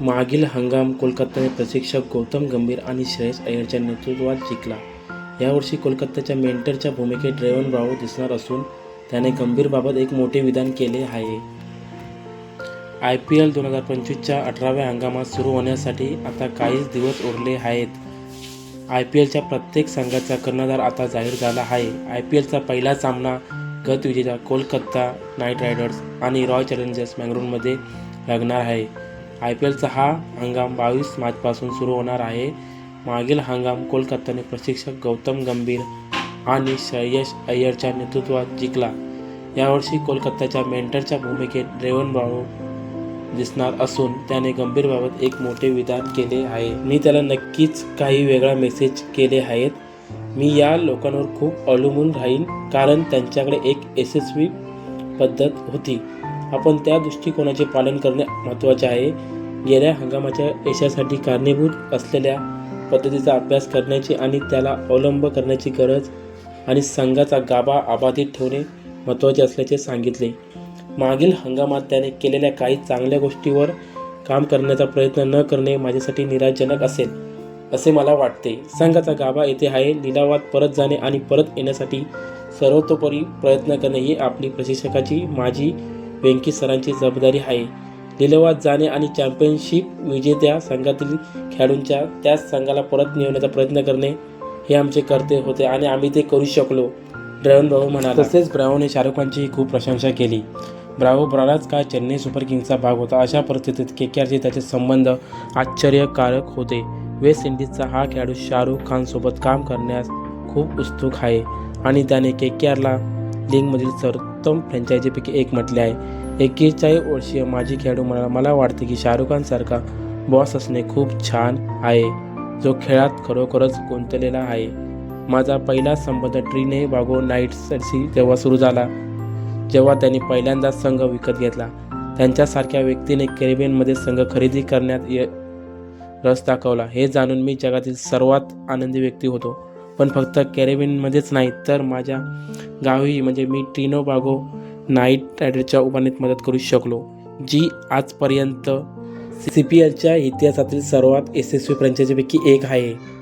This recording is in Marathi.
मागील हंगाम कोलकाताने प्रशिक्षक गौतम गंभीर आणि श्रेयस अय्यरच्या नेतृत्वात जिंकला. यावर्षी कोलकाताच्या मेंटरच्या भूमिकेत ड्रेवन ब्रावो दिसणार असून त्याने गंभीरबाबत एक मोठे विधान केले आहे. आय पी एल दोन हजार पंचवीसच्या अठराव्या हंगामात सुरू होण्यासाठी आता काहीच दिवस उरले आहेत. आय पी एलच्या प्रत्येक संघाचा कर्णधार आता जाहीर झाला आहे. आय पी एलचा पहिला सामना गतविजेता कोलकाता नाईट रायडर्स आणि रॉयल चॅलेंजर्स बँगलोरमध्ये लागणार आहे. आय पी एलचा हा हंगाम बावीस मार्चपासून सुरू होणार आहे. मागील हंगाम कोलकाताने प्रशिक्षक गौतम गंभीर आणि श्रेयस अय्यरच्या नेतृत्वात जिंकला. यावर्षी कोलकाताच्या मेंटरच्या भूमिकेत ड्रेवन बाळू दिसणार असून त्याने गंभीरबाबत एक मोठे विधान केले आहे. मी त्याला नक्कीच काही वेगळा मेसेज केले आहेत. मी या लोकांवर खूप अवलंबून राहीन कारण त्यांच्याकडे एक यशस्वी पद्धत होती. आपण त्या दृष्टिकोनाचे पालन करणे महत्त्वाचे आहे. गेल्या हंगामाच्या यशासाठी कारणीभूत असलेल्या पद्धतीचा अभ्यास करण्याची आणि त्याला अवलंब करण्याची गरज आणि संघाचा गाभा अबाधित ठेवणे महत्त्वाचे असल्याचे सांगितले. मागील हंगामात त्याने केलेल्या काही चांगल्या गोष्टीवर काम करण्याचा प्रयत्न न करणे माझ्यासाठी निराशजनक असेल असे मला वाटते. संघाचा गाभा येथे आहे. लिलावात परत जाणे आणि परत येण्यासाठी सर्वतोपरी प्रयत्न करणे ही आपली प्रशिक्षकाची माझी वेंकी सरांची जबाबदारी आहे. लिलवात जाणे आणि चॅम्पियनशिप विजेत्या संघातील खेळाडूंच्या त्याच संघाला परत नेण्याचा प्रयत्न करणे हे आमचे कर्तव्य होते आणि आम्ही ते करू शकलो ड्रॅव्हन ब्रावो म्हणाला. तसेच ब्रावोने शाहरुख खानची खूप प्रशंसा केली. ब्रावो बराच काळ चेन्नई सुपर किंग्सचा भाग होता. अशा परिस्थितीत के के आरचे त्याचे संबंध आश्चर्यकारक होते. वेस्ट इंडिजचा हा खेळाडू शाहरुख खानसोबत काम करण्यास खूप उत्सुक आहे आणि त्याने के के आरला लीगमधील सर्वोत्तम फ्रँचायझीपैकी एक म्हटले आहे. एक्केचाळीस वर्षीय माजी खेळाडू म्हणाला मला वाटते की शाहरुख खानसारखा बॉस असणे खूप छान आहे. जो खेळात खरोखरच गुंतलेला आहे. माझा पहिला संबंध ट्रीने बागो नाईट्सशी तेव्हा सुरू झाला जेव्हा त्यांनी पहिल्यांदा संघ विकत घेतला. त्यांच्यासारख्या व्यक्तीने कॅरिबियनमध्ये संघ खरेदी करण्यात य रस दाखवला. हे जाणून मी जगातील सर्वात आनंदी व्यक्ती होतो. पण फक्त कॅरेबियनमध्येच नाही तर माझ्या गावी म्हणजे मी ट्रिनो बागो नाईट रायडरच्या उभारणीत मदत करू शकलो जी आजपर्यंत सी पी एलच्या इतिहासातील सर्वात यशस्वी फ्रँचायझीपैकी एक आहे.